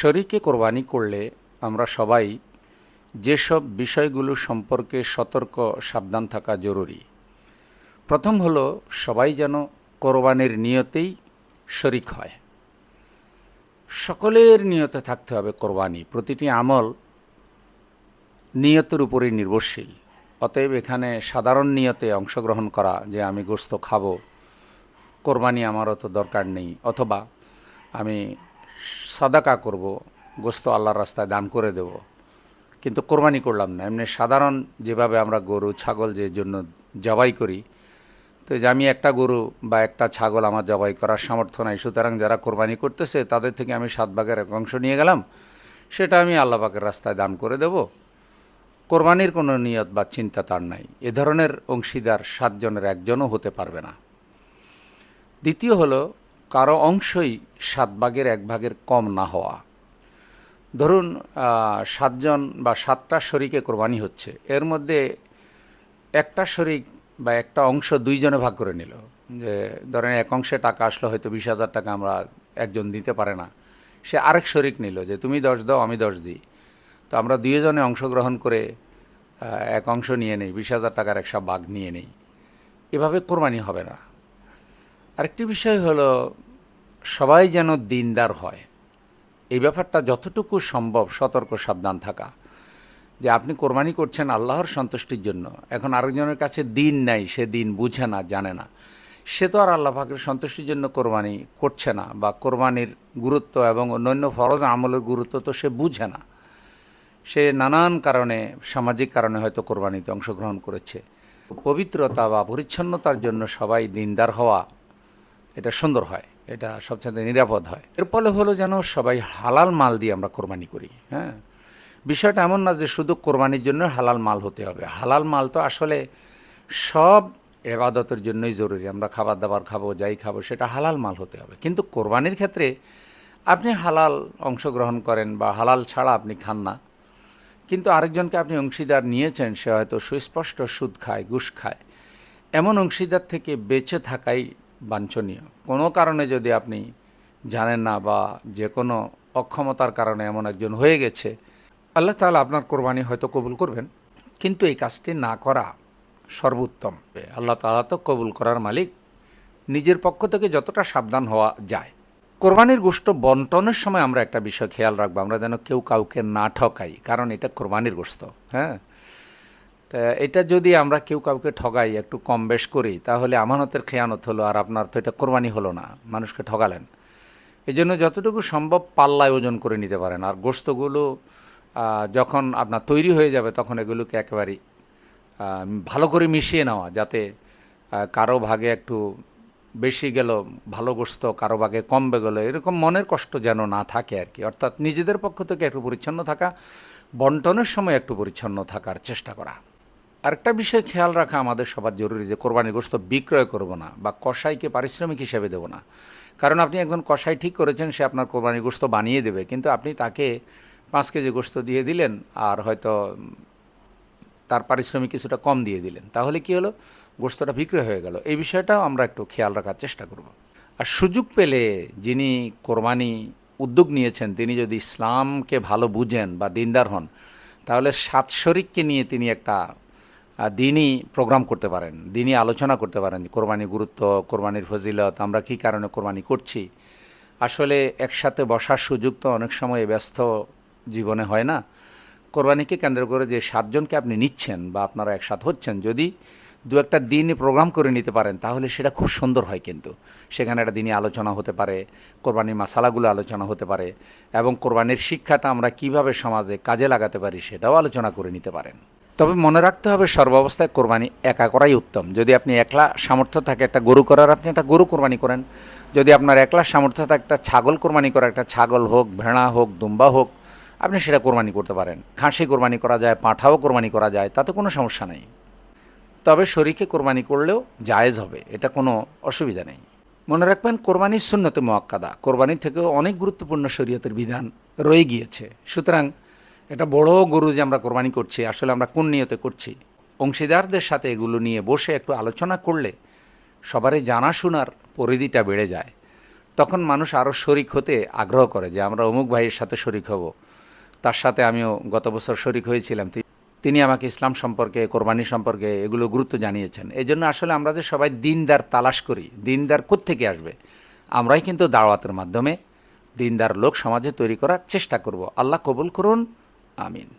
শরীকে কোরবানি করলে আমরা সবাই যেসব বিষয়গুলো সম্পর্কে সতর্ক, সাবধান থাকা জরুরি। প্রথম হলো, সবাই যেন কোরবানির নিয়তেই শরিক হয়। সকলের নিয়তে থাকতে হবে কোরবানি। প্রতিটি আমল নিয়তের উপরেই নির্ভরশীল। অতএব এখানে সাধারণ নিয়তে অংশগ্রহণ করা, যে আমি গোস্ত খাব, কোরবানি আমার অত দরকার নেই, অথবা আমি সাদাকা করব, গোস্ত আল্লাহর রাস্তায় দান করে দেব। কিন্তু কোরবানি করলাম না। এমনি সাধারণ যেভাবে আমরা গরু, ছাগল যে জন্য জবাই করি, তো যে আমি একটা গরু বা একটা ছাগল আমার জবাই করার সামর্থ্য নাই। সুতরাং যারা কোরবানি করতেছে, তাদের থেকে আমি সাত ভাগের এক অংশ নিয়ে গেলাম। সেটা আমি আল্লাহ পাকের রাস্তায় দান করে দেব। কোরবানির কোনো নিয়ত বা চিন্তা তার নাই। এ ধরনের অংশীদার সাতজনের একজনও হতে পারবে না। দ্বিতীয় হলো কারও অংশই সাত ভাগের এক ভাগের কম না হওয়া। ধরুন সাতজন বা সাতটা শরিকে কোরবানি হচ্ছে, এর মধ্যে একটা শরিক বা একটা অংশ দুইজনে ভাগ করে নিল। যে ধরেন এক অংশে টাকা আসলো, হয়তো বিশ হাজার টাকা আমরা একজন দিতে পারে না। সে আরেক শরিক নিল, যে তুমি দশ দাও, আমি দশ দিই। তো আমরা দুইজনে অংশগ্রহণ করে এক অংশ নিয়ে নেই, বিশ হাজার টাকার একটা ভাগ নিয়ে নেই। এভাবে কোরবানি হবে না। আরেকটি বিষয় হলো, সবাই যেন দিনদার হয়। এই ব্যাপারটা যতটুকু সম্ভব সতর্ক, সাবধান থাকা। যে আপনি কোরবানি করছেন আল্লাহর সন্তুষ্টির জন্য, এখন আরেকজনের কাছে দিন নাই, সে দিন বুঝে না, জানে না। সে তো আর আল্লাহ পাকের সন্তুষ্টির জন্য কোরবানি করছে না, বা কোরবানির গুরুত্ব এবং অন্যান্য ফরজ আমলের গুরুত্ব তো সে বুঝে না। সে নানান কারণে, সামাজিক কারণে হয়তো কোরবানিতে অংশগ্রহণ করেছে। পবিত্রতা বা পরিচ্ছন্নতার জন্য সবাই দিনদার হওয়া এটা সুন্দর হয়, এটা সবচেয়ে নিরাপদ হয়। এর ফলে হলো যেন সবাই হালাল মাল দিয়ে আমরা কোরবানি করি হ্যাঁ? বিষয়টা এমন না যে শুধু কোরবানির জন্য হালাল মাল হতে হবে। হালাল মাল তো আসলে সব এবাদতের জন্যই জরুরি। আমরা খাবার দাবার খাব, যাই খাব, সেটা হালাল মাল হতে হবে। কিন্তু কোরবানির ক্ষেত্রে আপনি হালাল অংশগ্রহণ করেন বা হালাল ছাড়া আপনি খান না। কিন্তু আরেকজনকে আপনি অংশীদার নিয়েছেন, সে হয়তো সুস্পষ্ট সুদ খায়, ঘুষ খায়। এমন অংশীদার থেকে বেঁচে থাকাই বাঞ্ছনীয়। কোনো কারণে যদি আপনি জানেন না বা যে কোনো অক্ষমতার কারণে এমন একজন হয়ে গেছে, আল্লাহ তাআলা আপনার কোরবানি হয়তো কবুল করবেন। কিন্তু এই কাজটি না করা সর্বোত্তম। আল্লাহ তাআলা তো কবুল করার মালিক। নিজের পক্ষ থেকে যতটা সাবধান হওয়া যায়। কোরবানির গোষ্ঠ বন্টনের সময় আমরা একটা বিষয় খেয়াল রাখব। আমরা যেন কেউ কাউকে না ঠকাই, কারণ এটা কোরবানির গোস্ত হ্যাঁ? তা এটা যদি আমরা কেউ কাউকে ঠগাই, একটু কম বেশ করি, তাহলে আমানতের খেয়ানত হলো আর আপনার তো এটা কোরবানি হলো না, মানুষকে ঠগালেন। এই জন্য যতটুকু সম্ভব পাল্লায় ওজন করে নিতে পারেন। আর গোস্তগুলো যখন আপনার তৈরি হয়ে যাবে, তখন এগুলোকে একেবারে ভালো করে মিশিয়ে নেওয়া, যাতে কারও ভাগে একটু বেশি গেল, ভালো গোস্ত কারও ভাগে কমবে গেল, এরকম মনের কষ্ট যেন না থাকে আর কি। অর্থাৎ নিজেদের পক্ষ থেকে একটু পরিচ্ছন্ন থাকা, বন্টনের সময় একটু পরিচ্ছন্ন থাকার চেষ্টা করা। আরেকটা বিষয় খেয়াল রাখা আমাদের সবার জরুরি যে কোরবানির গোস্ত বিক্রয় করব না বা কষাইকে পারিশ্রমিক হিসেবে দেবো না। কারণ আপনি একজন কষাই ঠিক করেছেন, সে আপনার কোরবানির গোস্ত বানিয়ে দেবে, কিন্তু আপনি তাকে পাঁচ কেজি গোস্ত দিয়ে দিলেন আর হয়তো তার পারিশ্রমিক কিছুটা কম দিয়ে দিলেন। তাহলে কি হলো? গোস্তটা বিক্রয় হয়ে গেল। এই বিষয়টাও আমরা একটু খেয়াল রাখার চেষ্টা করব। আর সুযোগ পেলে যিনি কোরবানি উদ্যোগ নিয়েছেন, তিনি যদি ইসলামকে ভালো বুঝেন বা দিনদার হন, তাহলে সাত শরিককে নিয়ে তিনি একটা দিনই প্রোগ্রাম করতে পারেন, দিনই আলোচনা করতে পারেন, কোরবানির গুরুত্ব, কোরবানির ফজিলত, আমরা কী কারণে কোরবানি করছি। আসলে একসাথে বসার সুযোগ তো অনেক সময় ব্যস্ত জীবনে হয় না। কোরবানিকে কেন্দ্র করে যে সাতজনকে আপনি নিচ্ছেন বা আপনারা একসাথে হচ্ছেন, যদি দু একটা দিনই প্রোগ্রাম করে নিতে পারেন, তাহলে সেটা খুব সুন্দর হয় কিন্তু। সেখানে একটা দিনই আলোচনা হতে পারে, কোরবানির মশালাগুলো আলোচনা হতে পারে এবং কোরবানির শিক্ষাটা আমরা কীভাবে সমাজে কাজে লাগাতে পারি সেটাও আলোচনা করে নিতে পারেন। তবে মনে রাখতে হবে সর্বাবস্থায় কোরবানি একা করাই উত্তম। যদি আপনি একলা সামর্থ্য থাকে একটা গরু করার, আপনি একটা গরু কোরবানি করেন। যদি আপনার একলা সামর্থ্য থাকে একটা ছাগল কোরবানি করা একটা ছাগল হোক, ভেড়া হোক, দুম্বা হোক, আপনি সেটা কোরবানি করতে পারেন। খাসি কোরবানি করা যায়, পাঁঠাও কোরবানি করা যায়, তাতে কোনো সমস্যা নেই। তবে শরীরকে কোরবানি করলেও জায়েজ হবে, এটা কোনো অসুবিধা নেই। মনে রাখবেন কোরবানির শূন্যতে মোয়াক্কাদা কোরবানি থেকেও অনেক গুরুত্বপূর্ণ শরীয়তের বিধান রয়ে গিয়েছে। সুতরাং এটা বড় গরু যে আমরা কোরবানি করছি, আসলে আমরা কোন নিয়তে করছি? অংশীদারদের সাথে এগুলো নিয়ে বসে একটু আলোচনা করলে সবারই জানাশোনার পরিধিটা বেড়ে যায়। তখন মানুষ আরও শরিক হতে আগ্রহ করে যে আমরা অমুক ভাইয়ের সাথে শরিক হব। তার সাথে আমিও গত বছর শরিক হয়েছিলাম। তিনি আমাকে ইসলাম সম্পর্কে, কোরবানি সম্পর্কে এগুলো গুরুত্ব জানিয়েছেন। এই জন্য আসলে আমরা যে সবাই দিনদার তালাশ করি, দিনদার কোত্থেকে আসবে? আমরাই কিন্তু দাওয়াতের মাধ্যমে দিনদার লোক সমাজে তৈরি করার চেষ্টা করব। আল্লাহ কবুল করুন। আমিন